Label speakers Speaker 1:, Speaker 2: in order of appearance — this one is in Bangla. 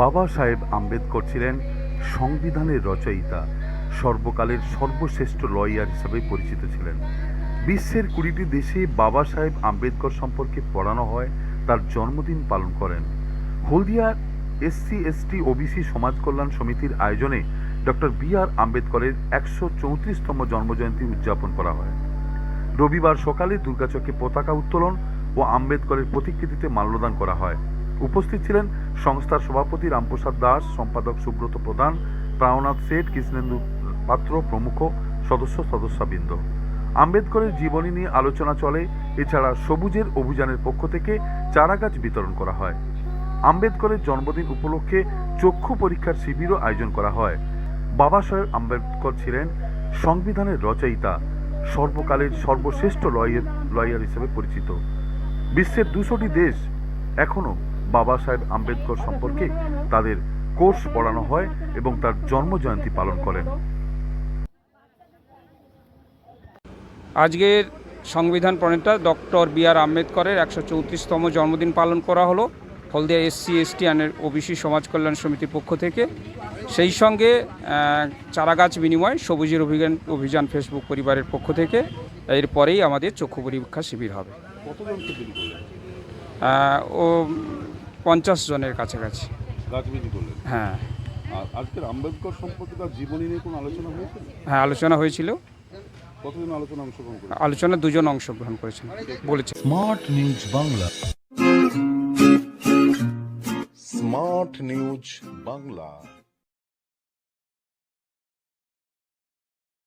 Speaker 1: বাবা সাহেব আম্বেদকর ছিলেন সংবিধানের রচয়িতা, সর্বকালের সর্বশ্রেষ্ঠ লয়ার হিসাবে পরিচিত ছিলেন। বিশ্বের কুড়িটি দেশে বাবা সাহেব আম্বেদকর সম্পর্কে পড়ানো হয়, তার জন্মদিন পালন করেন। হলদিয়া এসসি, এসটি, ওবিসি সমাজ কল্যাণ সমিতির আয়োজনে ডক্টর বি আর আম্বেদকরের একশো চৌত্রিশতম জন্মজয়ন্তী উদযাপন করা হয়। রবিবার সকালে দুর্গাচকে পতাকা উত্তোলন ও আম্বেদকরের প্রতিকৃতিতে মাল্যদান করা হয়। উপস্থিত ছিলেন সংস্থার সভাপতি রামপ্রসাদ দাস, সম্পাদক সুব্রত প্রধান, প্রাণনাথ শেঠ, কৃষ্ণেন্দু পাত্র প্রমুখ, সদস্য সদস্যবৃন্দ। আম্বেদকরের জীবনী নিয়ে আলোচনা চলে, এছাড়া সবুজের অভিযানের পক্ষ থেকে চারাগাছ বিতরণ করা হয়। আম্বেদকরের জন্মদিন উপলক্ষে চক্ষু পরীক্ষার শিবিরও আয়োজন করা হয়। বাবা সাহেব আম্বেদকর ছিলেন সংবিধানের রচয়িতা। সর্বকালের সর্বশ্রেষ্ঠ লয়ার লয়ার হিসেবে পরিচিত। বিশ্বের দুশোটি দেশ এখনও বাবা সাহেব আম্বেদকর সম্পর্কে তাদের কোর্স পড়ানো হয় এবং তার জন্মজয়ন্তী পালন করেন।
Speaker 2: আজকের সংবিধান প্রণেতা ডক্টর বি আর আম্বেদকরের একশো চৌত্রিশতম জন্মদিন পালন করা হলো। Haldia SC ST and OBC সমাজ কল্যাণ সমিতির পক্ষ থেকে। সেই সঙ্গে চারাগাছ বিনিময় সবুজের অভিযান অভিযান ফেসবুক পরিবারের পক্ষ থেকে। এরপরেই আমাদের চক্ষু পরীক্ষা শিবির হবে। ও পঞ্চাশ জনের কাছাকাছি। হ্যাঁ।
Speaker 1: আর আজকের আম্বেদকর সম্পর্কে তার জীবনী নিয়ে কোনো আলোচনা হয়েছিল
Speaker 2: হ্যাঁ আলোচনা হয়েছিল। আলোচনা দুজন অংশগ্রহণ করেছেন। বলেছে।
Speaker 3: Smart news Bangla. Smart news Bangla